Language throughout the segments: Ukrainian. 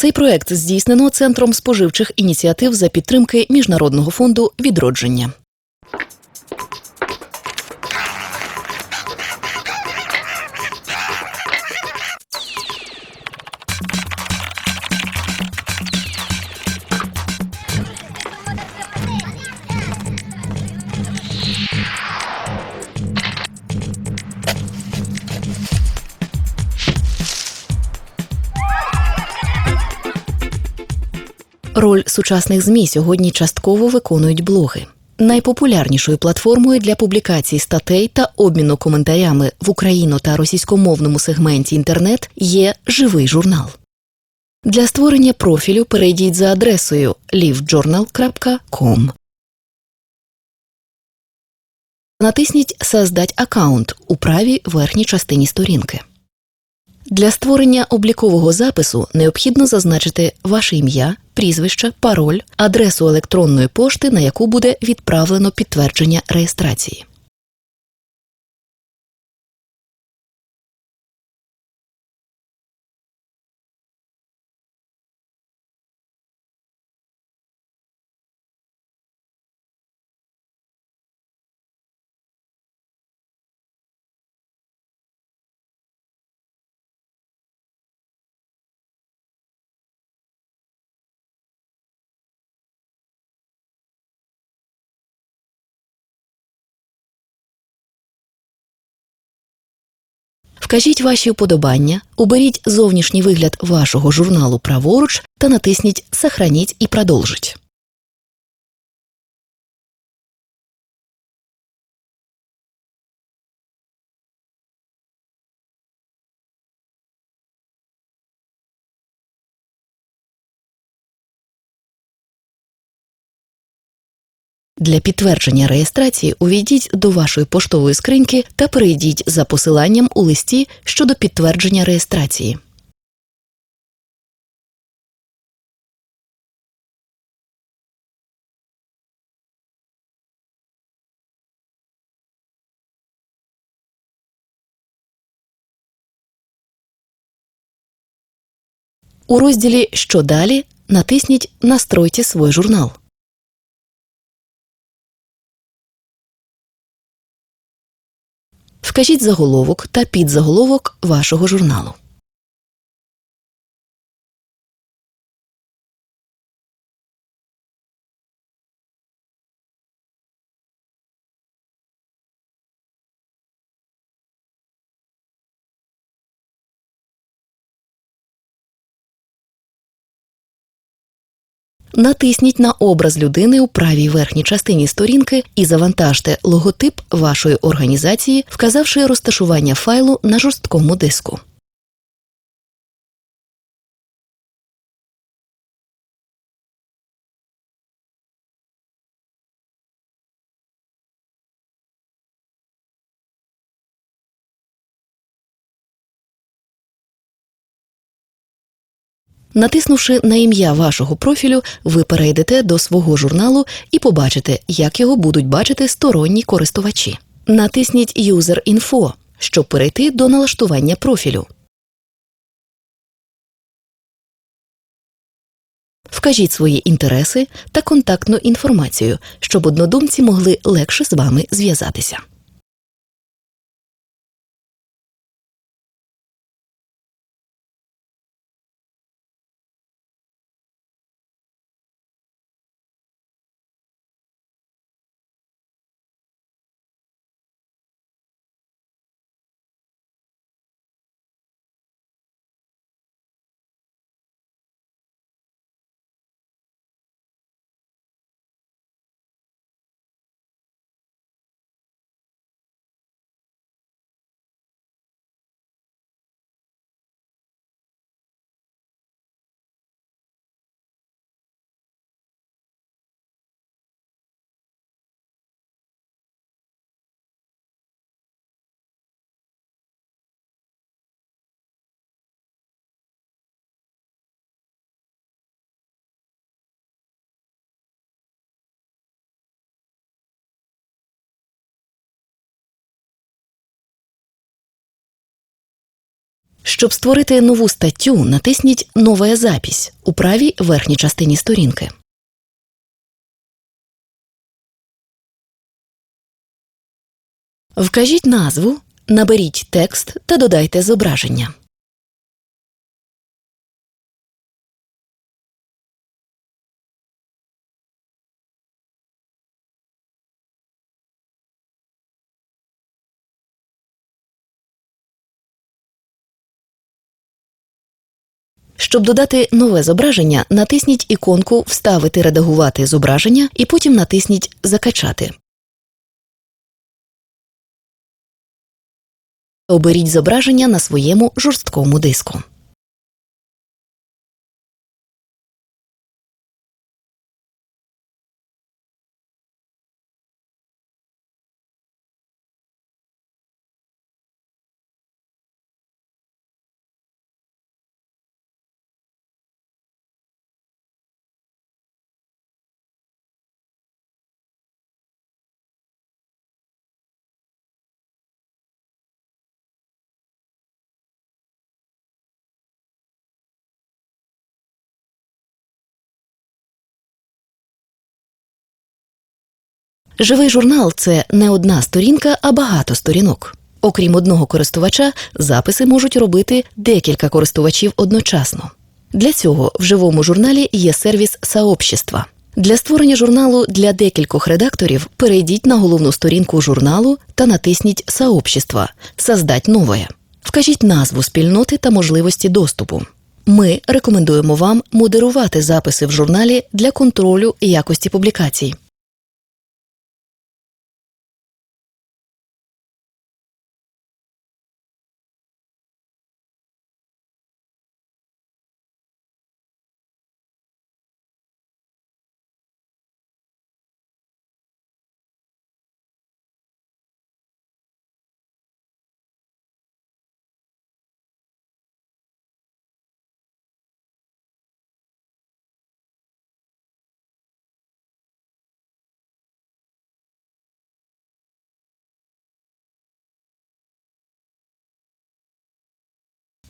Цей проект здійснено Центром споживчих ініціатив за підтримки Міжнародного фонду відродження. Роль сучасних ЗМІ сьогодні частково виконують блоги. Найпопулярнішою платформою для публікацій статей та обміну коментарями в україно та російськомовному сегменті інтернет є живий журнал. Для створення профілю перейдіть за адресою livejournal.com. Натисніть Создать аккаунт у правій верхній частині сторінки. Для створення облікового запису необхідно зазначити ваше ім'я, прізвище, пароль, адресу електронної пошти, на яку буде відправлено підтвердження реєстрації. Вкажіть ваші уподобання, уберіть зовнішній вигляд вашого журналу праворуч та натисніть Сохраніть і продовжить. Для підтвердження реєстрації увійдіть до вашої поштової скриньки та перейдіть за посиланням у листі щодо підтвердження реєстрації. У розділі Що далі натисніть Настройте свій журнал. Вкажіть заголовок та підзаголовок вашого журналу. Натисніть на образ людини у правій верхній частині сторінки і завантажте логотип вашої організації, вказавши розташування файлу на жорсткому диску. Натиснувши на ім'я вашого профілю, ви перейдете до свого журналу і побачите, як його будуть бачити сторонні користувачі. Натисніть User Info, щоб перейти до налаштування профілю. Вкажіть свої інтереси та контактну інформацію, щоб однодумці могли легше з вами зв'язатися. Щоб створити нову статтю, натисніть Нова запись у правій верхній частині сторінки. Вкажіть назву, наберіть текст та додайте зображення. Щоб додати нове зображення, натисніть іконку Вставити редагувати зображення і потім натисніть Закачати. Оберіть зображення на своєму жорсткому диску. Живий журнал це не одна сторінка, а багато сторінок. Окрім одного користувача, записи можуть робити декілька користувачів одночасно. Для цього в живому журналі є сервіс «Сообщества». Для створення журналу для декількох редакторів перейдіть на головну сторінку журналу та натисніть «Сообщества» Создать нове. Вкажіть назву спільноти та можливості доступу. Ми рекомендуємо вам модерувати записи в журналі для контролю якості публікацій.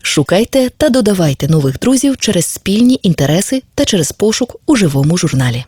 Шукайте та додавайте нових друзів через спільні інтереси та через пошук у живому журналі.